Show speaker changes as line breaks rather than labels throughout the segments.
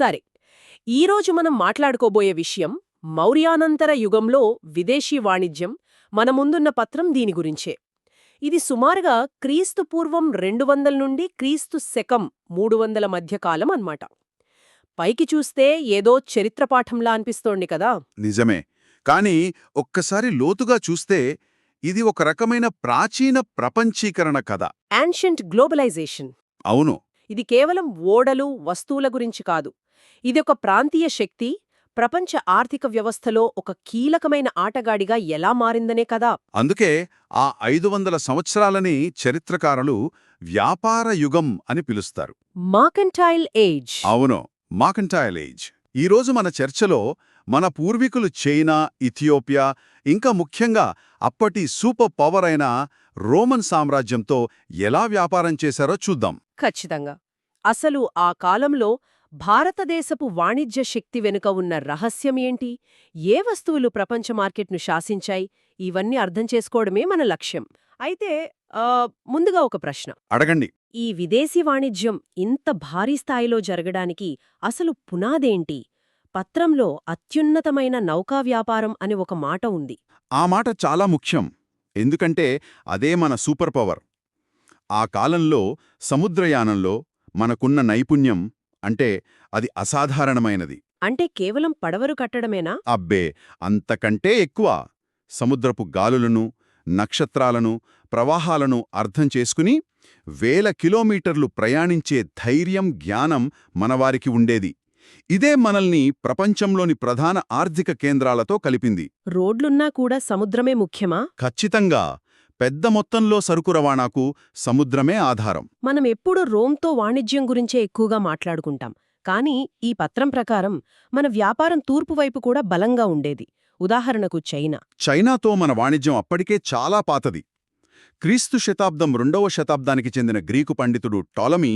సరే ఈరోజు మనం మాట్లాడుకోబోయే విషయం మౌర్యానంతర యుగంలో విదేశీ వాణిజ్యం మన ముందున్న పత్రం దీని గురించే. ఇది సుమారుగా క్రీస్తు పూర్వం రెండు వందల నుండి క్రీస్తు శకం మూడు వందల మధ్య కాలం అన్నమాట. పైకి చూస్తే ఏదో చరిత్రపాఠంలా అనిపిస్తోంది కదా.
నిజమే. కానీ ఒక్కసారి లోతుగా చూస్తే ఇది ఒక రకమైన ప్రాచీన ప్రపంచీకరణ కథ.
యాన్షియంట్ గ్లోబలైజేషన్
అవును.
ఇది కేవలం ఓడలు వస్తువుల గురించి కాదు. ఇది ఒక ప్రాంతీయ శక్తి ప్రపంచ ఆర్థిక వ్యవస్థలో ఒక కీలకమైన ఆటగాడిగా ఎలా మారిందనే కదా
అందుకే ఆ ఐదు వందల సంవత్సరాలని చరిత్రకారులు వ్యాపార యుగం అని పిలుస్తారు.
Mercantile age.
అవును మాకంటైల్ ఏజ్. ఈరోజు మన చర్చలో మన పూర్వీకులు చైనా ఇథియోపియా ఇంకా ముఖ్యంగా అప్పటి సూపర్ పవర్ అయిన రోమన్ సామ్రాజ్యంతో ఎలా వ్యాపారం చేశారో చూద్దాం.
ఖచ్చితంగా. అసలు ఆ కాలంలో భారతదేశపు వాణిజ్య శక్తి వెనుక ఉన్న రహస్యం ఏంటి? ఏ వస్తువులు ప్రపంచ మార్కెట్ను శాసించాయి? ఇవన్నీ అర్థం చేసుకోవడమే మన లక్ష్యం. అయితే ముందుగా ఒక ప్రశ్న.
అడగండి.
ఈ విదేశీ వాణిజ్యం ఇంత భారీ స్థాయిలో జరగడానికి అసలు పునాదేంటి? పత్రంలో అత్యున్నతమైన నౌకా వ్యాపారం అని ఒక మాట ఉంది.
ఆ మాట చాలా ముఖ్యం. ఎందుకంటే అదే మన సూపర్ పవర్. ఆ కాలంలో సముద్రయానంలో మనకున్న నైపుణ్యం అంటే అది అసాధారణమైనది.
అంటే కేవలం పడవరు కట్టడమేనా?
అబ్బే! అంతకంటే ఎక్కువ సముద్రపు గాలులను నక్షత్రాలను ప్రవాహాలను అర్థం చేసుకుని వేల కిలోమీటర్లు ప్రయాణించే ధైర్యం జ్ఞానం మనవారికి ఉండేది. ఇదే మనల్ని ప్రపంచంలోని ప్రధాన ఆర్థిక కేంద్రాలతో కలిపింది.
రోడ్లున్నా కూడా సముద్రమే ముఖ్యమా?
ఖచ్చితంగా! పెద్ద మొత్తంలో సరుకు రవాణాకు సముద్రమే ఆధారం.
మనం ఎప్పుడూ రోమ్తో వాణిజ్యం గురించే ఎక్కువగా మాట్లాడుకుంటాం. కానీ ఈ పత్రం ప్రకారం మన వ్యాపారం తూర్పు వైపు కూడా బలంగా ఉండేది. ఉదాహరణకు చైనా.
చైనాతో మన వాణిజ్యం అప్పటికే చాలా పాతది. క్రీస్తు శతాబ్దం రెండవ శతాబ్దానికి చెందిన గ్రీకు పండితుడు టాలమీ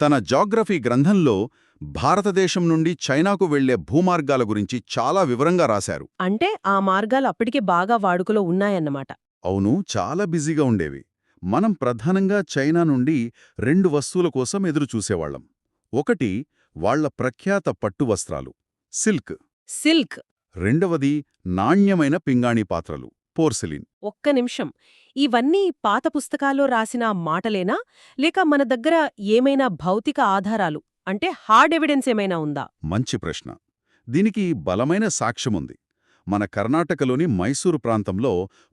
తన జాగ్రఫీ గ్రంథంలో భారతదేశం నుండి చైనాకు వెళ్ళే భూమార్గాల గురించి చాలా వివరంగా రాశారు.
అంటే ఆ మార్గాలు అప్పటికే బాగా వాడుకలో ఉన్నాయన్నమాట.
అవును చాలా బిజీగా ఉండేవి. మనం ప్రధానంగా చైనా నుండి రెండు వస్తువుల కోసం ఎదురుచూసేవాళ్ళం ఒకటి వాళ్ళ ప్రఖ్యాత పట్టు వస్త్రాలు సిల్క్.
సిల్క్.
రెండవది నాణ్యమైన పింగాణీ పాత్రలు పోర్సిలిన్.
ఒక్క నిమిషం. ఇవన్నీ పాత పుస్తకాల్లో రాసిన మాటలేనా? లేక మన దగ్గర ఏమైనా భౌతిక ఆధారాలు? అంటే హార్డ్ ఎవిడెన్స్ ఏమైనా ఉందా?
మంచి ప్రశ్న. దీనికి బలమైన సాక్ష్యముంది. మన కర్ణాటకలోని మైసూరు ప్రాంతంలో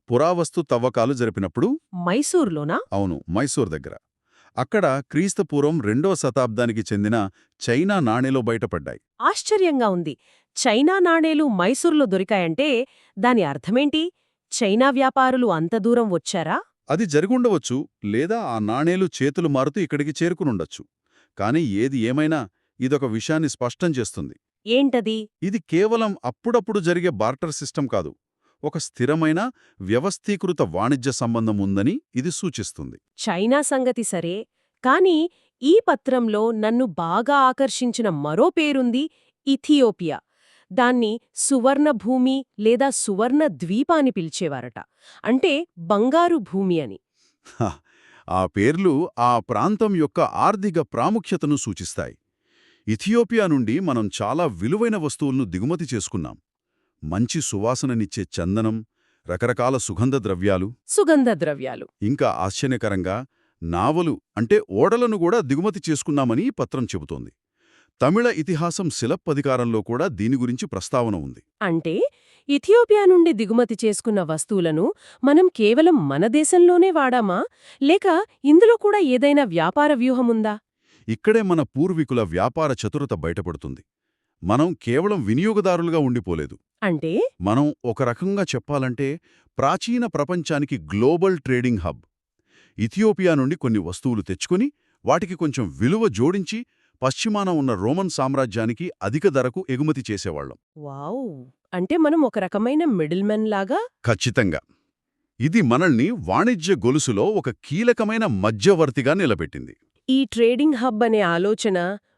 పురావస్తు తవ్వకాలు జరిపినప్పుడు
మైసూర్లోనా?
అవును మైసూర్ దగ్గర. అక్కడ క్రీస్తుపూర్వం రెండవ శతాబ్దానికి చెందిన చైనా నాణేలో బయటపడ్డాయి.
ఆశ్చర్యంగా ఉంది. చైనా నాణేలు మైసూర్లో దొరికాయంటే దాని అర్థమేంటి? చైనా వ్యాపారులు అంత దూరం వచ్చారా?
అది జరుగుండవచ్చు లేదా ఆ నాణేలు చేతులు మారుతూ ఇక్కడికి చేరుకునుండొచ్చు. కాని ఏది ఏమైనా ఇదొక విషయాన్ని స్పష్టం చేస్తుంది.
ఏంటది?
ఇది కేవలం అప్పుడప్పుడు జరిగే బార్టర్ సిస్టమ్ కాదు. ఒక స్థిరమైన వ్యవస్థీకృత వాణిజ్య సంబంధం ఉందని ఇది సూచిస్తుంది.
చైనా సంగతి సరే కాని ఈ పత్రంలో నన్ను బాగా ఆకర్షించిన మరో పేరుంది ఇథియోపియా. దాన్ని సువర్ణ భూమి లేదా సువర్ణ ద్వీప అని పిలిచేవారట. అంటే బంగారు భూమి అని.
ఆ పేర్లు ఆ ప్రాంతం యొక్క ఆర్థిక ప్రాముఖ్యతను సూచిస్తాయి. ఇథియోపియా నుండి మనం చాలా విలువైన వస్తువులను దిగుమతి చేసుకున్నాం. మంచి సువాసననిచ్చే చందనం రకరకాల సుగంధ ద్రవ్యాలు.
సుగంధ ద్రవ్యాలు.
ఇంకా ఆశ్చర్యకరంగా నావలు అంటే ఓడలను కూడా దిగుమతి చేసుకున్నామని పత్రం చెబుతోంది. తమిళ ఇతిహాసం శిలప్పధికారంలో కూడా దీని గురించి ప్రస్తావన ఉంది.
అంటే ఇథియోపియా నుండి దిగుమతి చేసుకున్న వస్తువులను మనం కేవలం మన దేశంలోనే వాడామా? లేక ఇందులో కూడా ఏదైనా వ్యాపార వ్యూహముందా?
ఇక్కడే మన పూర్వీకుల వ్యాపార చతురత బయటపడుతుంది. మనం కేవలం వినియోగదారులుగా ఉండిపోలేదు.
అంటే?
మనం ఒక రకంగా చెప్పాలంటే ప్రాచీన ప్రపంచానికి గ్లోబల్ ట్రేడింగ్ హబ్. ఇథియోపియా నుండి కొన్ని వస్తువులు తెచ్చుకుని వాటికి కొంచెం విలువ జోడించి పశ్చిమాన ఉన్న రోమన్ సామ్రాజ్యానికి అధిక ధరకు ఎగుమతి చేసేవాళ్ళం
వావ్! అంటే మనం ఒక రకమైన మిడిల్మెన్ లాగా?
ఖచ్చితంగా. ఇది మనల్ని వాణిజ్య గొలుసులో ఒక కీలకమైన మధ్యవర్తిగా నిలబెట్టింది.
ఈ ట్రేడింగ్ హబ్ అనే ఆలోచన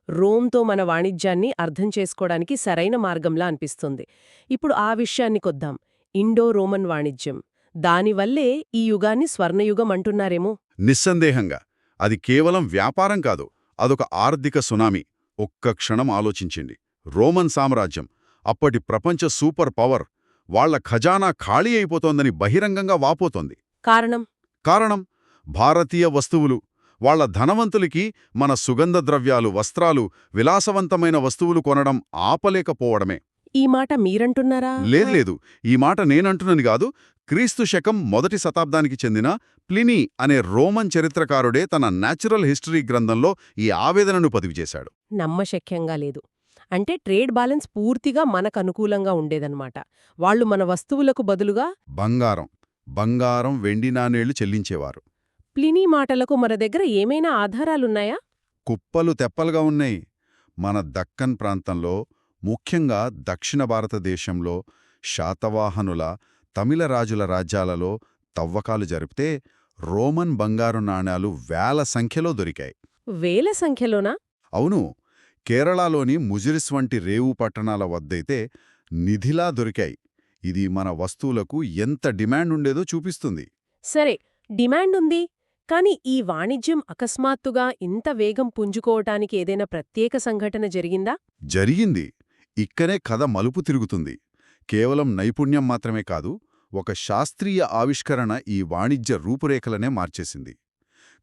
రోమ్తో మన వాణిజ్యాన్ని అర్థం చేసుకోవడానికి సరైన మార్గంలా అనిపిస్తుంది. ఇప్పుడు ఆ విషయాన్ని కొద్దాం. ఇండో రోమన్ వాణిజ్యం దానివల్లే ఈ యుగాన్ని స్వర్ణయుగం అంటున్నారేమో?
నిస్సందేహంగా. అది కేవలం వ్యాపారం కాదు అదొక ఆర్థిక సునామీ. ఒక్క క్షణం ఆలోచించండి. రోమన్ సామ్రాజ్యం అప్పటి ప్రపంచ సూపర్ పవర్ వాళ్ళ ఖజానా ఖాళీ అయిపోతోందని బహిరంగంగా వాపోతోంది.
కారణం?
కారణం? భారతీయ వస్తువులు వాళ్ళ ధనవంతులకి మన సుగంధ ద్రవ్యాలు వస్త్రాలు విలాసవంతమైన వస్తువులు కొనడం ఆపలేకపోవడమే.
ఈ మాట మీరంటున్నారా?
లేదు లేదు. ఈ మాట నేనంటున్నని కాదు క్రీస్తు శకం మొదటి శతాబ్దానికి చెందిన ప్లినీ అనే రోమన్ చరిత్రకారుడే తన న్యాచురల్ హిస్టరీ గ్రంథంలో ఈ ఆవేదనను పదివి చేశాడు
నమ్మశక్యంగా లేదు. అంటే ట్రేడ్ బ్యాలెన్స్ పూర్తిగా మనకు అనుకూలంగా ఉండేదన్నమాట. వాళ్ళు మన వస్తువులకు బదులుగా
బంగారం. బంగారం వెండి నాణేళ్ళు చెల్లించేవారు.
ప్లినీ మాటలకు మన దగ్గర ఏమైనా ఆధారాలున్నాయా?
కుప్పలు తెప్పలుగా ఉన్నాయి. మన దక్కన్ ప్రాంతంలో ముఖ్యంగా దక్షిణ భారతదేశంలో శాతవాహనుల తమిళ రాజుల రాజ్యాలలో తవ్వకాలు జరిపితే రోమన్ బంగారు నాణేలు వేల సంఖ్యలో దొరికాయి.
వేల సంఖ్యలోనా?
అవును. కేరళలోని ముజిరిస్ వంటి రేవు పట్టణాల వద్దైతే నిధిలా దొరికాయి. ఇది మన వస్తువులకు ఎంత డిమాండ్ ఉండేదో చూపిస్తుంది.
సరే డిమాండ్ ఉంది. కాని ఈ వాణిజ్యం అకస్మాత్తుగా ఇంత వేగం పుంజుకోవటానికి ఏదైనా ప్రత్యేక సంఘటన జరిగిందా?
జరిగింది. ఇక్కనే కథ మలుపు తిరుగుతుంది. కేవలం నైపుణ్యం మాత్రమే కాదు ఒక శాస్త్రీయ ఆవిష్కరణ ఈ వాణిజ్య రూపురేఖలనే మార్చేసింది.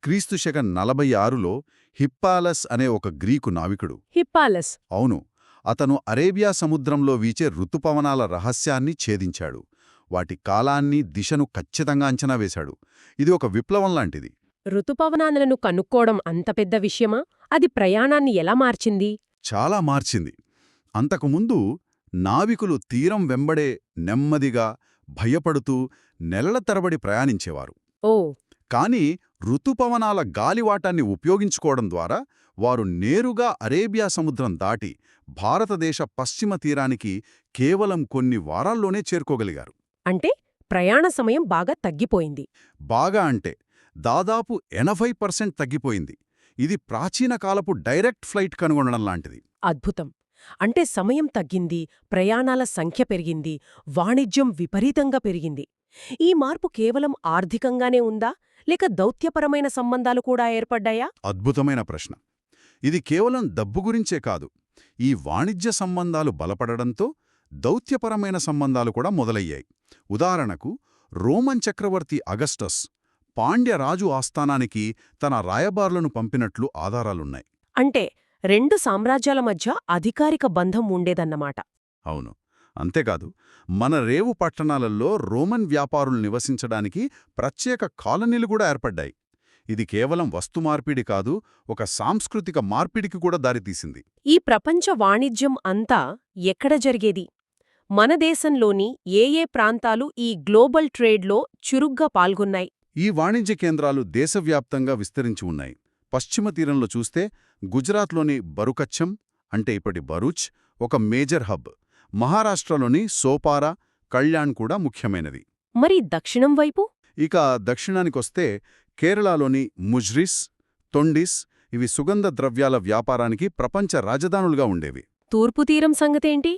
క్రీస్తు శకం నలభై ఆరులో హిప్పాలస్ అనే ఒక గ్రీకు నావికుడు
హిప్పాలస్.
అవును అతను అరేబియా సముద్రంలో వీచే ఋతుపవనాల రహస్యాన్ని ఛేదించాడు. వాటి కాలాన్ని దిశను ఖచ్చితంగా అంచనా వేశాడు. ఇది ఒక విప్లవం లాంటిది.
ఋతుపవనాలను కనుక్కోవడం అంత పెద్ద విషయమా? అది ప్రయాణాన్ని ఎలా మార్చింది?
చాలా మార్చింది. అంతకుముందు నావికులు తీరం వెంబడే నెమ్మదిగా భయపడుతూ నెలల తరబడి ప్రయాణించేవారు.
ఓ!
కాని ఋతుపవనాల గాలివాటాన్ని ఉపయోగించుకోవడం ద్వారా వారు నేరుగా అరేబియా సముద్రం దాటి భారతదేశ పశ్చిమ తీరానికి కేవలం కొన్ని వారాల్లోనే చేరుకోగలిగారు.
అంటే ప్రయాణ సమయం బాగా తగ్గిపోయింది.
బాగా అంటే దాదాపు ఎనభై పర్సెంట్ తగ్గిపోయింది. ఇది ప్రాచీన కాలపు డైరెక్ట్ ఫ్లైట్ కనుగొనడం లాంటిది.
అద్భుతం. అంటే సమయం తగ్గింది ప్రయాణాల సంఖ్య పెరిగింది వాణిజ్యం విపరీతంగా పెరిగింది. ఈ మార్పు కేవలం ఆర్థికంగానే ఉందా? లేక దౌత్యపరమైన సంబంధాలు కూడా ఏర్పడ్డాయా?
అద్భుతమైన ప్రశ్న. ఇది కేవలం డబ్బు గురించే కాదు. ఈ వాణిజ్య సంబంధాలు బలపడడంతో దౌత్యపరమైన సంబంధాలు కూడా మొదలయ్యాయి. ఉదాహరణకు రోమన్ చక్రవర్తి అగస్టస్ పాండ్య రాజు ఆస్థానానికి తన రాయబారులను పంపినట్లు ఆధారాలున్నాయి.
అంటే రెండు సామ్రాజ్యాల మధ్య అధికారిక బంధం ఉండేదన్నమాట.
అవును. అంతేకాదు మన రేవు పట్టణాలలో రోమన్ వ్యాపారులు నివసించడానికి ప్రత్యేక కాలనీలు కూడా ఏర్పడ్డాయి. ఇది కేవలం వస్తు మార్పిడి కాదు ఒక సాంస్కృతిక మార్పిడికి కూడా దారితీసింది.
ఈ ప్రపంచ వాణిజ్యం అంతా ఎక్కడ జరిగేది? మన దేశంలోని ఏ ఏ ప్రాంతాలు ఈ గ్లోబల్ ట్రేడ్లో చురుగ్గా పాల్గొన్నాయి?
ఈ వాణిజ్య కేంద్రాలు దేశవ్యాప్తంగా విస్తరించి ఉన్నాయి. పశ్చిమ తీరంలో చూస్తే గుజరాత్లోని బరుకచ్చం అంటే ఇప్పటి బరూచ్ ఒక మేజర్ హబ్. మహారాష్ట్రలోని సోపారా కళ్యాణ్ కూడా ముఖ్యమైనది.
మరి దక్షిణం వైపు?
ఇక దక్షిణానికొస్తే కేరళలోని ముజ్రిస్ తొండిస్ ఇవి సుగంధ ద్రవ్యాల వ్యాపారానికి ప్రపంచ రాజధానులుగా ఉండేవి.
తూర్పు తీరం సంగతేంటి?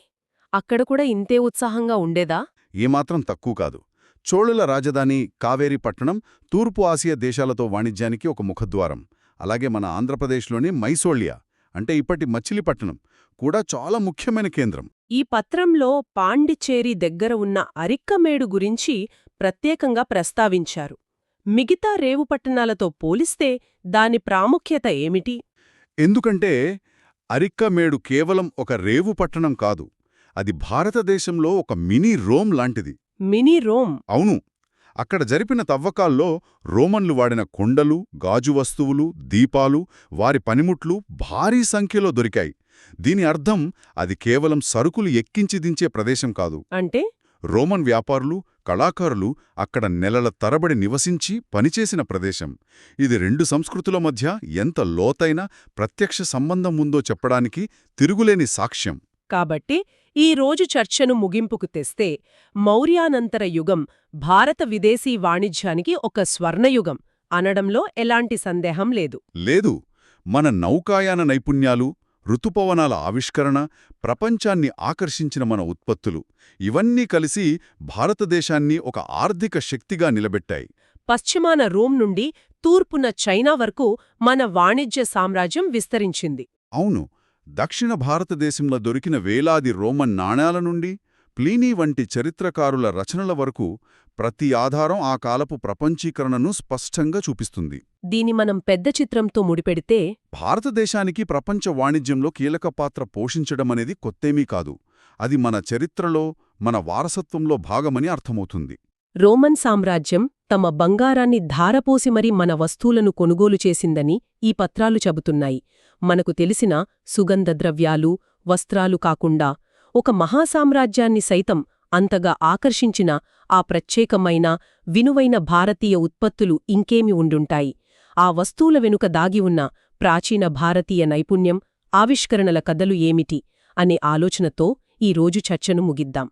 అక్కడ కూడా ఇంతే ఉత్సాహంగా ఉండేదా?
ఏమాత్రం తక్కువ కాదు. చోళుల రాజధాని కావేరీ పట్టణం తూర్పు ఆసియా దేశాలతో వాణిజ్యానికి ఒక ముఖద్వారం. అలాగే మన ఆంధ్రప్రదేశ్లోని మైసోళ్యా అంటే ఇప్పటి మచిలీపట్నం కూడా చాలా ముఖ్యమైన కేంద్రం.
ఈ పత్రంలో పాండిచ్చేరి దగ్గర ఉన్న అరిక్కమేడు గురించి ప్రత్యేకంగా ప్రస్తావించారు. మిగతా రేవు పట్టణాలతో పోలిస్తే దాని ప్రాముఖ్యత ఏమిటి?
ఎందుకంటే అరిక్కమేడు కేవలం ఒక రేవు పట్టణం కాదు అది భారతదేశంలో ఒక మినీ రోమ్ లాంటిది.
Mini Rome?
అవును అక్కడ జరిపిన తవ్వకాల్లో రోమన్లు వాడిన కొండలు గాజు వస్తువులు దీపాలు వారి పనిముట్లు భారీ సంఖ్యలో దొరికాయి. దీని అర్థం అది కేవలం సరుకులు ఎక్కించి దించే ప్రదేశం కాదు.
అంటే?
రోమన్ వ్యాపారులు కళాకారులు అక్కడ నెలల తరబడి నివసించి పనిచేసిన ప్రదేశం. ఇది రెండు సంస్కృతుల మధ్య ఎంత లోతైన ప్రత్యక్ష సంబంధం ఉందో చెప్పడానికి తిరుగులేని సాక్ష్యం.
కాబట్టి ఈ రోజు చర్చను ముగింపుకు తెస్తే మౌర్యానంతర యుగం భారత విదేశీ వాణిజ్యానికి ఒక స్వర్ణయుగం అనడంలో ఎలాంటి సందేహం లేదు.
లేదు. మన నౌకాయాన నైపుణ్యాలు ఋతుపవనాల ఆవిష్కరణ ప్రపంచాన్ని ఆకర్షించిన మన ఉత్పత్తులు. ఇవన్నీ కలిసి భారతదేశాన్ని ఒక ఆర్థిక శక్తిగా నిలబెట్టాయి.
పశ్చిమాన రోమ్ నుండి తూర్పున చైనా వరకు మన వాణిజ్య సామ్రాజ్యం విస్తరించింది.
అవును. దక్షిణ భారతదేశంలో దొరికిన వేలాది రోమన్ నాణేల నుండి ప్లీనీ వంటి చరిత్రకారుల రచనల వరకు ప్రతి ఆధారం ఆ కాలపు ప్రపంచీకరణను స్పష్టంగా చూపిస్తుంది.
దీని మనం పెద్ద చిత్రంతో ముడిపెడితే
భారతదేశానికి ప్రపంచ వాణిజ్యంలో కీలక పాత్ర పోషించడమనేది కొత్తేమీ కాదు. అది మన చరిత్రలో మన వారసత్వంలో భాగమని అర్థమవుతుంది.
రోమన్ సామ్రాజ్యం తమ బంగారాన్ని ధారపోసి మరీ మన వస్తువులను కొనుగోలు చేసిందని ఈ పత్రాలు చెబుతున్నాయి. మనకు తెలిసిన సుగంధ ద్రవ్యాలు వస్త్రాలు కాకుండా ఒక మహాసామ్రాజ్యాన్ని సైతం అంతగా ఆకర్షించిన ఆ ప్రత్యేకమైన వినువైన భారతీయ ఉత్పత్తులు ఇంకేమి ఉండుంటాయి. ఆ వస్తువుల వెనుక దాగి ఉన్న ప్రాచీన భారతీయ నైపుణ్యం ఆవిష్కరణల కథలు ఏమిటి? అనే ఆలోచనతో ఈ రోజు చర్చను ముగిద్దాం.